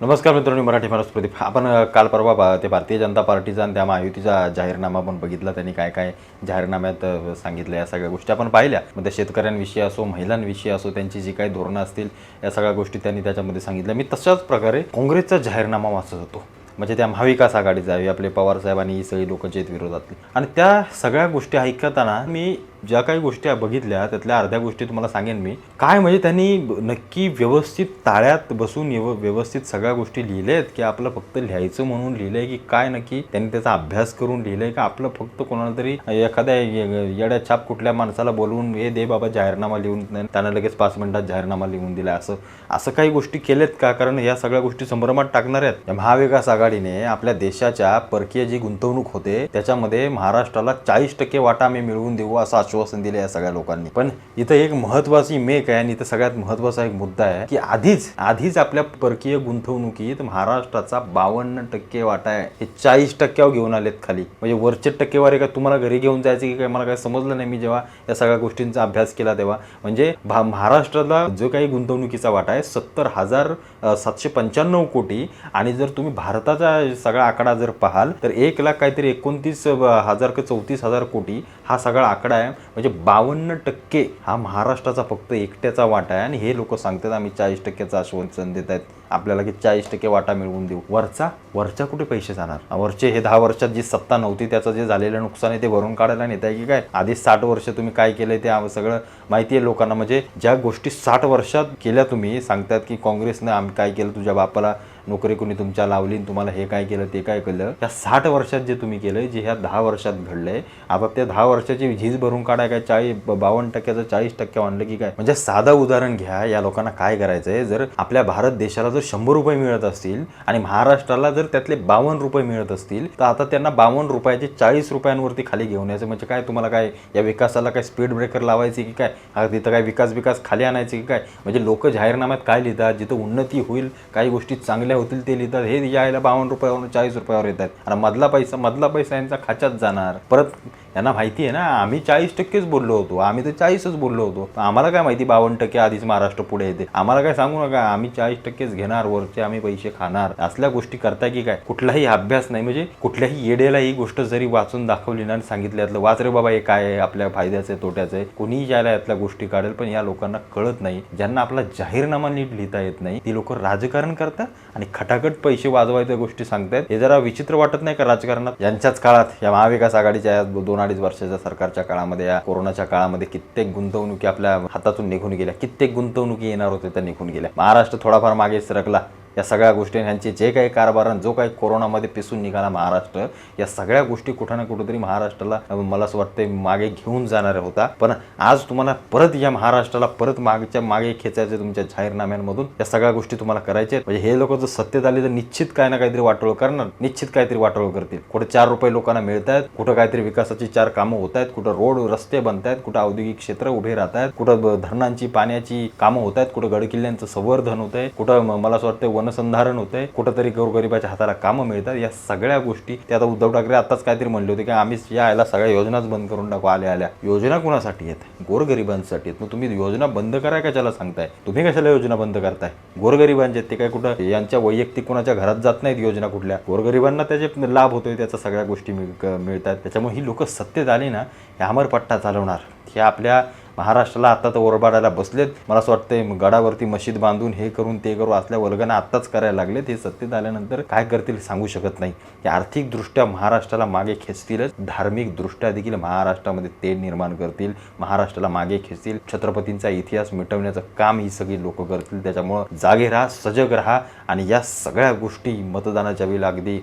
नमस्कार मित्रांनो मराठी माणूस प्रदीप. आपण काल परवा बा- ते भारतीय जनता पार्टीचा आणि त्या महायुतीचा जाहीरनामा पण बघितला. त्यांनी काय काय जाहीरनाम्यात सांगितलं या सगळ्या गोष्टी आपण पाहिल्या. मग त्या शेतकऱ्यांविषयी असो महिलांविषयी असो त्यांची जी काही धोरणं असतील या सगळ्या गोष्टी त्यांनी त्याच्यामध्ये सांगितल्या. मी तशाच प्रकारे काँग्रेसचा जाहीरनामा वाचत होतो. म्हणजे त्या महाविकास आघाडीचा आहे आपले पवार साहेब आणि ही सगळी लोक जे विरोधातली आणि त्या सगळ्या गोष्टी ऐकताना मी ज्या काही गोष्टी बघितल्या त्यातल्या अर्ध्या गोष्टी तुम्हाला सांगेन मी. काय म्हणजे त्यांनी नक्की व्यवस्थित ताळ्यात बसून व्यव व्यवस्थित सगळ्या गोष्टी लिहिल्या आहेत की आपलं फक्त लिहायचं म्हणून लिहिलंय की काय नक्की त्यांनी त्याचा अभ्यास करून लिहिलंय का आपलं फक्त कोणाला तरी एखाद्या येड्या छाप कुठल्या माणसाला बोलवून हे दे बाबा जाहीरनामा लिहून त्यांना लगेच पाच मिनिटात जाहीरनामा लिहून दिला. असं असं काही गोष्टी केल्यात का? कारण या सगळ्या गोष्टी संभ्रमात टाकणार आहेत. महाविकास आघाडीने आपल्या देशाच्या परकीय जी गुंतवणूक होते त्याच्यामध्ये महाराष्ट्राला चाळीस टक्के वाटा आम्ही मिळवून देऊ असं आश्वासन दिले या सगळ्या लोकांनी. पण इथं एक महत्वाची मेक आहे आणि इथं सगळ्यात महत्त्वाचा एक मुद्दा आहे की आधीच आधीच आपल्या परकीय गुंतवणुकीत महाराष्ट्राचा बावन्न टक्के वाटा आहे. हे चाळीस टक्क्यावर घेऊन आलेत खाली. म्हणजे वरचे टक्केवारी का तुम्हाला घरी घेऊन जायचं की काय मला काय समजलं नाही मी जेव्हा या सगळ्या गोष्टींचा अभ्यास केला तेव्हा. म्हणजे भा- महाराष्ट्राला जो काही गुंतवणुकीचा वाटा आहे सत्तर हजार सातशे पंच्याण्णव कोटी. आणि जर तुम्ही भारताचा सगळा आकडा जर पाहाल तर एक लाख काहीतरी एकोणतीस हजार का चौतीस हजार कोटी हा सगळा आकडा आहे. म्हणजे बावन्न टक्के हा महाराष्ट्राचा फक्त एकट्याचा वाटा आहे. आणि हे लोक सांगतात आम्ही चाळीस टक्क्याचं आश्वासन देत आहेत. आपल्याला की चाळीस टक्के वाटा मिळवून देऊ. वरचा? वरच्या कुठे पैसे जाणार? वरचे हे दहा वर्षात जी सत्ता नव्हती त्याचं जे झालेलं नुकसान आहे ते भरून काढायला नेत आहे की काय? आधी साठ वर्ष तुम्ही काय केलंय ते सगळं माहिती आहे लोकांना. म्हणजे ज्या गोष्टी साठ वर्षात केल्या तुम्ही सांगतात की काँग्रेसनं आम्ही काय केलं तुझ्या बापाला नोकरी कोणी तुमच्या लावली आणि तुम्हाला हे काय केलं ते काय केलं त्या साठ वर्षात जे तुम्ही केलं जे ह्या दहा वर्षात घडलंय आता त्या दहा वर्षाची झीज भरून काढाय काय चाळीस बावन्न टक्क्याचं चाळीस टक्के आणलं की काय? म्हणजे साधं उदाहरण घ्या या लोकांना काय करायचंय जर आपल्या भारत देशाला जर शंभर रुपये मिळत असतील आणि महाराष्ट्राला जर त्यातले बावन्न रुपये मिळत असतील तर आता त्यांना बावन्न रुपयाचे चाळीस रुपयांवरती खाली घेऊन यायचं. म्हणजे काय तुम्हाला काय या विकासाला काय स्पीड ब्रेकर लावायचे की काय? तिथं काय विकास विकास खाली आणायचे की काय? म्हणजे लोक जाहीरनाम्यात काय लिहितात जिथं उन्नती होईल काही गोष्टी चांगल्या होतील ते लिहितात हे यायला बावन्न रुपयावरून चाळीस रुपयावर येतात. आणि मधला पैसा मधला पैसा यांचा खाच्यात जाणार. परत यांना माहिती आहे ना आम्ही चाळीस टक्केच बोललो होतो. आम्ही तर चाळीसच बोललो होतो. आम्हाला काय माहिती बावन्न टक्के आधीच महाराष्ट्र पुढे येते. आम्हाला काय सांगू नका आम्ही चाळीस टक्केच घेणार वरचे आम्ही पैसे खाणार. असल्या गोष्टी करताय की काय? कुठलाही अभ्यास नाही. म्हणजे कुठल्याही येडेला ही गोष्ट जरी वाचून दाखवली ना सांगितल्यातलं सांगितलं यातलं वाच रे बाबा हे काय आहे? आपल्या फायद्याचं आहे तोट्याचं आहे. कोणीही ज्याला यातल्या गोष्टी काढेल पण या लोकांना कळत नाही. ज्यांना आपला जाहीरनामा नीट लिहिता येत नाही ती लोक राजकारण करतात आणि खटाखट पैसे वाजवायच्या गोष्टी सांगतायत हे जरा विचित्र वाटत नाही का राजकारणात? यांच्याच काळात या महाविकास आघाडीच्या या दोन अडीच वर्षाच्या सरकारच्या काळामध्ये या कोरोनाच्या काळामध्ये कित्येक गुंतवणुकी आपल्या हातातून निघून गेल्या. कित्येक गुंतवणुकी येणार होते त्या निघून गेल्या. महाराष्ट्र थोडाफार मागे सरकला. या सगळ्या गोष्टी ह्यांचे जे काही कारभार जो काही कोरोनामध्ये पिसून निघाला महाराष्ट्र या सगळ्या गोष्टी कुठं ना कुठंतरी महाराष्ट्राला मला असं वाटतं मागे घेऊन जाणार होता. पण आज तुम्हाला परत या महाराष्ट्राला परत मागच्या मागे खेचायचे तुमच्या जाहीरनाम्यांमधून या सगळ्या गोष्टी तुम्हाला करायच्या आहेत. म्हणजे हे लोक जर सत्तेत आले तर निश्चित काय ना काहीतरी वाटोळ करणार. निश्चित काहीतरी वाटोळ करतील. कुठे चार रुपये लोकांना मिळत आहेत कुठं काहीतरी विकासाची चार कामं होत आहेत कुठं रोड रस्ते बनत आहेत कुठं औद्योगिक क्षेत्र उभे राहत आहेत कुठं धरणांची पाण्याची कामं होत आहेत कुठं गडकिल्ल्यांचं संवर्धन होत आहे कुठं मला असं वाटतं वन होत होतंय. कुठंतरी गोरगरिबाच्या हाताला कामं मिळतात. या सगळ्या गोष्टी ते आता उद्धव ठाकरे आताच काहीतरी म्हणले होते की आम्ही या याला सगळ्या योजनाच बंद करून टाकू. आल्या आल्या. योजना कुणासाठी आहेत? गोरगरिबांसाठी आहेत. मग तुम्ही योजना बंद करा कशाला सांगताय? तुम्ही कशाला योजना बंद करताय? गोरगरिबांचे आहेत ते काय कुठं? यांच्या वैयक्तिक कुणाच्या घरात जात नाहीत योजना कुठल्या? गोरगरिबांना त्याचे लाभ होतोय त्याच्या सगळ्या गोष्टी मिळ- मिळतात. त्याच्यामुळे ही लोक सत्तेत आली ना हे अमरपट्टा चालवणार. हे आपल्या महाराष्ट्राला आता तर ओरबाडायला बसलेत. मला असं वाटतंय गडावरती मशीद बांधून हे करून ते करू असल्या वर्गाने आत्ताच करायला लागलेत. हे सत्तेत आल्यानंतर काय करतील सांगू शकत नाही. की आर्थिकदृष्ट्या महाराष्ट्राला मागे खेचतीलच. धार्मिकदृष्ट्या देखील महाराष्ट्रामध्ये तेल निर्माण करतील. महाराष्ट्राला मागे खेचतील. छत्रपतींचा इतिहास मिटवण्याचं काम ही सगळी लोक करतील. त्याच्यामुळं जागे राहा सजग राहा आणि या सगळ्या गोष्टी मतदानाच्या वेळेला अगदी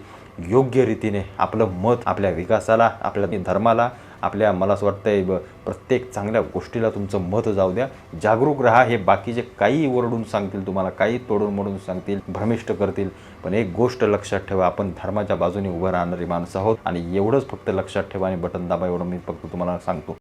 योग्य रीतीने आपलं मत आपल्या विकासाला आपल्या धर्माला आपल्या मला असं वाटतंय ब- प्रत्येक चांगल्या गोष्टीला तुमचं मत जाऊ द्या. जागरूक राहा हे बाकीचे काही ओरडून सांगतील तुम्हाला काही तोडून मोडून सांगतील भ्रमिष्ट करतील. पण एक गोष्ट लक्षात ठेवा आपण धर्माच्या बाजूने उभं राहणारी माणसं आहोत आणि एवढंच फक्त लक्षात ठेवा आणि बटन दाबा एवढं मी फक्त तुम्हाला सांगतो.